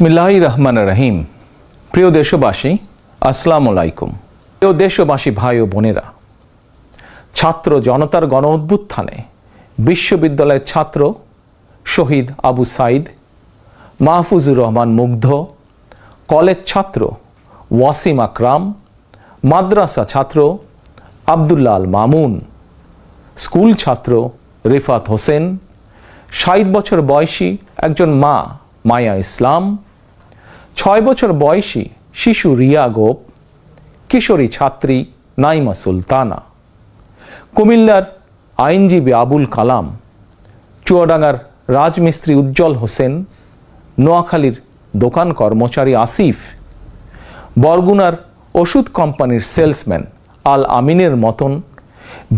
বিসমিল্লাহ রহমান রহিম প্রিয় দেশবাসী আসসালামু আলাইকুম প্রিয় দেশবাসী ভাই ও বোনেরা, ছাত্র জনতার গণ অভ্যুত্থানে বিশ্ববিদ্যালয়ের ছাত্র শহীদ আবু সাইদ, মাহফুজুর রহমান মুগ্ধ, কলেজ ছাত্র ওয়াসিম আকরাম, মাদ্রাসা ছাত্র আবদুল্লাহ আল মামুন, স্কুল ছাত্র রিফাত হোসেন, ষাট বছর বয়সী একজন মা মায়া ইসলাম ছয় বছর বয়সী শিশু রিয়া গোপ, কিশোরী ছাত্রী নাইমা সুলতানা, কুমিল্লার আইনজীবী আবুল কালাম, চুয়াডাঙ্গার রাজমিস্ত্রি উজ্জ্বল হোসেন, নোয়াখালীর দোকান কর্মচারী আসিফ, বরগুনার ওষুধ কোম্পানির সেলসম্যান আল আমিনের মতন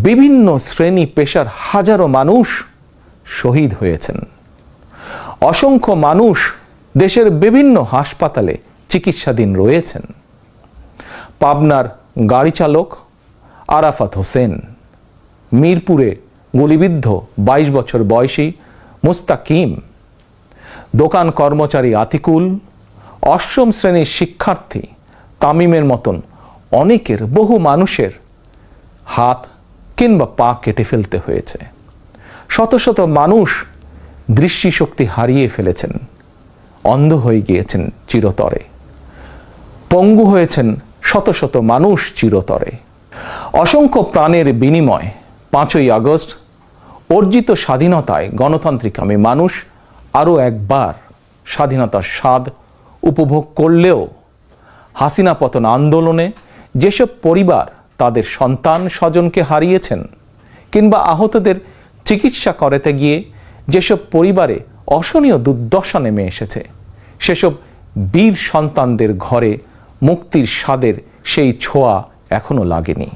বিভিন্ন শ্রেণি পেশার হাজারো মানুষ শহীদ হয়েছেন। অসংখ্য মানুষ দেশের বিভিন্ন হাসপাতালে চিকিৎসাধীন রয়েছেন। পাবনার গাড়ি চালক আরাফাত হোসেন। মিরপুরে গুলিবিদ্ধ বাইশ বছর বয়সী মুস্তাকিম। দোকান কর্মচারী আতিকুল। অষ্টম শ্রেণির শিক্ষার্থী তামিমের মতন অনেকের বহু মানুষের হাত কিংবা পা কেটে ফেলতে হয়েছে। শত শত মানুষ দৃষ্টিশক্তি হারিয়ে ফেলেছেন। অন্ধ হয়ে গিয়েছেন চিরতরে। পঙ্গু হয়েছেন শত শত মানুষ চিরতরে। অসংখ্য প্রাণের বিনিময় পাঁচই আগস্ট, অর্জিত স্বাধীনতায় গণতান্ত্রিকামী মানুষ আরও একবার স্বাধীনতার স্বাদ উপভোগ করলেও হাসিনা পতন আন্দোলনে যেসব পরিবার তাদের সন্তান স্বজনকে হারিয়েছেন কিংবা আহতদের চিকিৎসা করাতে গিয়ে যেসব পরিবারে অসহনীয় দুর্দশা নেমে এসেছে। সেসব বীর সন্তানদের ঘরে মুক্তির স্বাদের সেই ছোঁয়া এখনও লাগেনি।